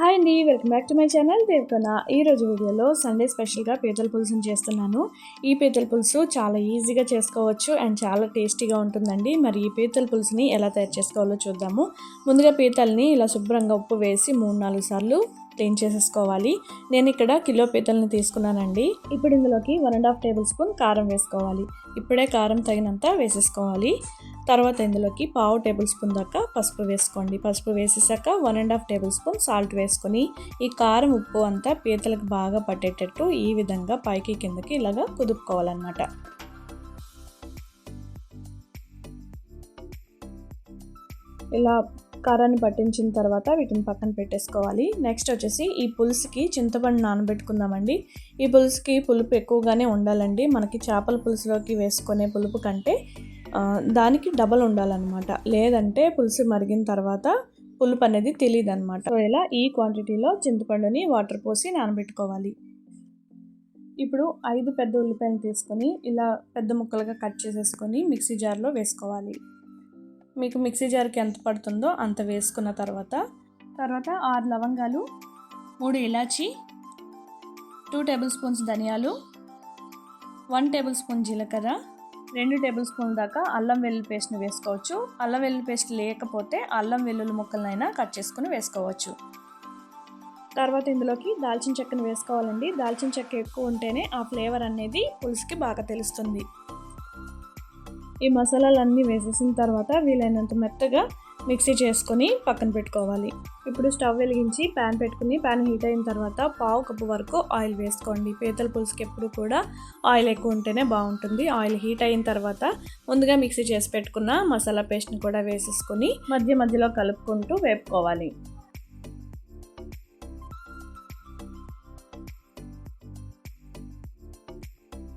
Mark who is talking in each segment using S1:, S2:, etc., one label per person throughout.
S1: Hi అండి welcome back to my channel Devakana. ఈ రోజు వీడియోలో సండే స్పెషల్గా పీతల పులుసుని చేస్తున్నాను. ఈ పీతల పులుసు చాలా ఈజీగా చేసుకోవచ్చు అండ్ చాలా టేస్టీగా ఉంటుందండి. మరి ఈ పీతల పులుసుని ఎలా తయారు చేసుకోవాలో చూద్దాము. ముందుగా పీతల్ని ఇలా శుభ్రంగా ఉప్పు వేసి మూడు నాలుగు సార్లు క్లీన్ చేసేసుకోవాలి. నేను ఇక్కడ కిలో పీతల్ని తీసుకున్నానండి. ఇప్పుడు ఇందులోకి one and half tablespoon కారం వేసుకోవాలి. ఇప్పుడే కారం తగినంత వేసేసుకోవాలి. తర్వాత ఇందులోకి పావు టేబుల్ స్పూన్ దాకా పసుపు వేసుకోండి. పసుపు వేసేసాక one and half tablespoon salt వేసుకొని ఈ కారం ఉప్పు అంతా పీతలకు బాగా పట్టేటట్టు ఈ విధంగా పైకి కిందకి ఇలాగా కుదుపుకోవాలన్నమాట. ఇలా కారాన్ని పట్టించిన తర్వాత వీటిని పక్కన పెట్టేసుకోవాలి. నెక్స్ట్ వచ్చేసి ఈ పులుసుకి చింతపండు నానబెట్టుకుందామండి. ఈ పులుసుకి పులుపు ఎక్కువగానే ఉండాలండి. మనకి చేపల పులుసులోకి వేసుకునే పులుపు కంటే దానికి డబల్ ఉండాలన్నమాట. లేదంటే పులుసు మరిగిన తర్వాత పులుపు అనేది తెలియదు అనమాట సో ఇలా ఈ క్వాంటిటీలో చింతపండుని వాటర్ పోసి నానబెట్టుకోవాలి. ఇప్పుడు ఐదు పెద్ద ఉల్లిపాయలు తీసుకొని ఇలా పెద్ద ముక్కలుగా కట్ చేసేసుకొని మిక్సీ జార్లో వేసుకోవాలి. మీకు మిక్సీ జార్కి ఎంత పడుతుందో అంత వేసుకున్న తర్వాత తర్వాత ఆరు లవంగాలు మూడు ఇలాచి టూ టేబుల్ స్పూన్స్ ధనియాలు వన్ టేబుల్ స్పూన్ జీలకర్ర రెండు టేబుల్ స్పూన్ దాకా అల్లం వెల్లుల్లి పేస్ట్ని వేసుకోవచ్చు. అల్లం వెల్లుల్లి పేస్ట్ లేకపోతే అల్లం వెల్లుల్లి ముక్కలనైనా కట్ చేసుకుని వేసుకోవచ్చు. తర్వాత ఇందులోకి దాల్చిన చెక్కను వేసుకోవాలండి. దాల్చిన చెక్క ఎక్కువ ఉంటేనే ఆ ఫ్లేవర్ అనేది పులుసుకి బాగా తెలుస్తుంది. ఈ మసాలాలన్నీ వేసేసిన తర్వాత వీలైనంత మెత్తగా మిక్సీ చేసుకొని పక్కన పెట్టుకోవాలి. ఇప్పుడు స్టవ్ వెలిగించి ప్యాన్ పెట్టుకుని ప్యాన్ హీట్ అయిన తర్వాత పావు కప్పు వరకు ఆయిల్ వేసుకోండి. పీతల పులుసుకి ఎప్పుడు కూడా ఆయిల్ ఎక్కువ ఉంటేనే బాగుంటుంది. ఆయిల్ హీట్ అయిన తర్వాత ముందుగా మిక్సీ చేసి పెట్టుకున్న మసాలా పేస్ట్ని కూడా వేసేసుకొని మధ్య మధ్యలో కలుపుకుంటూ వేపుకోవాలి.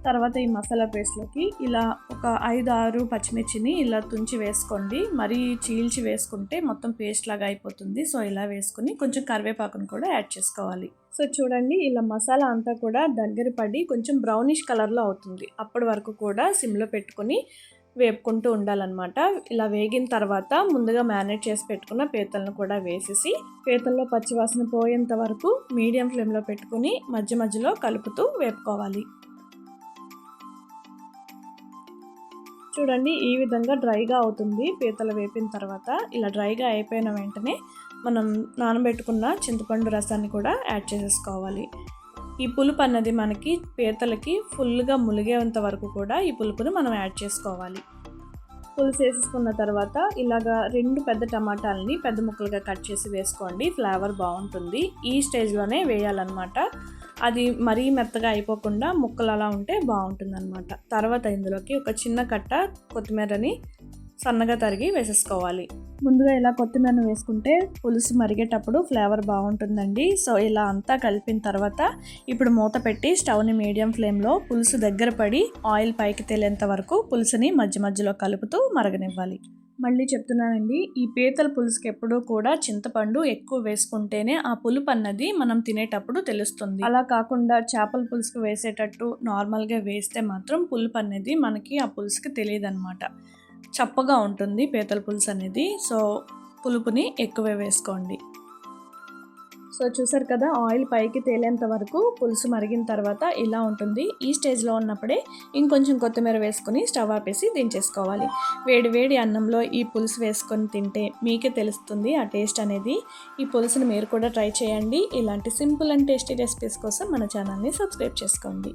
S1: తర్వాత ఈ మసాలా పేస్ట్లోకి ఇలా ఒక ఐదు ఆరు పచ్చిమిర్చిని ఇలా తుంచి వేసుకోండి. మరీ చీల్చి వేసుకుంటే మొత్తం పేస్ట్ లాగా అయిపోతుంది. సో ఇలా వేసుకుని కొంచెం కరివేపాకును కూడా యాడ్ చేసుకోవాలి. సో చూడండి ఇలా మసాలా అంతా కూడా దగ్గర పడి కొంచెం బ్రౌనిష్ కలర్లో అవుతుంది. అప్పటి వరకు కూడా సిమ్లో పెట్టుకొని వేపుకుంటూ ఉండాలన్నమాట. ఇలా వేగిన తర్వాత ముందుగా మ్యారినేట్ చేసి పెట్టుకున్న పీతలను కూడా వేసేసి పీతల్లో పచ్చివాసన పోయేంత వరకు మీడియం ఫ్లేమ్లో పెట్టుకుని మధ్య మధ్యలో కలుపుతూ వేపుకోవాలి. చూడండి ఈ విధంగా డ్రైగా అవుతుంది పీతలు వేపిన తర్వాత. ఇలా డ్రైగా అయిపోయిన వెంటనే మనం నానబెట్టుకున్న చింతపండు రసాన్ని కూడా యాడ్ చేసేసుకోవాలి. ఈ పులుపు అన్నది మనకి పీతలకి ఫుల్గా ములిగేంత వరకు కూడా ఈ పులుపుని మనం యాడ్ చేసుకోవాలి. పులుసు వేసేసుకున్న తర్వాత ఇలాగా రెండు పెద్ద టమాటాలని పెద్ద ముక్కలుగా కట్ చేసి వేసుకోండి. ఫ్లేవర్ బాగుంటుంది. ఈ స్టేజ్లోనే వేయాలన్నమాట. అది మరీ మెత్తగా అయిపోకుండా ముక్కలు అలా ఉంటే బాగుంటుంది అనమాట తర్వాత ఇందులోకి ఒక చిన్న కట్ట కొత్తిమీరని సన్నగా తరిగి వేసేసుకోవాలి. ముందుగా ఇలా కొత్తిమీరను వేసుకుంటే పులుసు మరిగేటప్పుడు ఫ్లేవర్ బాగుంటుందండి. సో ఇలా అంతా కలిపిన తర్వాత ఇప్పుడు మూత పెట్టి స్టవ్ని మీడియం ఫ్లేమ్లో పులుసు దగ్గర పడి ఆయిల్ పైకి తేలేంత వరకు పులుసుని మధ్య మధ్యలో కలుపుతూ మరగనివ్వాలి. మళ్ళీ చెప్తున్నానండి ఈ పీతల పులుసుకి ఎప్పుడూ కూడా చింతపండు ఎక్కువ వేసుకుంటేనే ఆ పులుపు అన్నది మనం తినేటప్పుడు తెలుస్తుంది. అలా కాకుండా చేపల పులుసుకు వేసేటట్టు నార్మల్గా వేస్తే మాత్రం పులుపు అనేది మనకి ఆ పులుసుకి తెలియదు అనమాట చప్పగా ఉంటుంది పీతల పులుసు అనేది. సో పులుపుని ఎక్కువే వేసుకోండి. సో చూసారు కదా ఆయిల్ పైకి తేలేంత వరకు పులుసు మరిగిన తర్వాత ఇలా ఉంటుంది. ఈ స్టేజ్లో ఉన్నప్పుడే ఇంకొంచెం కొత్తిమీర వేసుకొని స్టవ్ ఆపేసి దించేసుకోవాలి. వేడి వేడి అన్నంలో ఈ పులుసు వేసుకొని తింటే మీకే తెలుస్తుంది ఆ టేస్ట్ అనేది. ఈ పులుసుని మీరు కూడా ట్రై చేయండి. ఇలాంటి సింపుల్ అండ్ టేస్టీ రెసిపీస్ కోసం మన ఛానల్ని సబ్స్క్రైబ్ చేసుకోండి.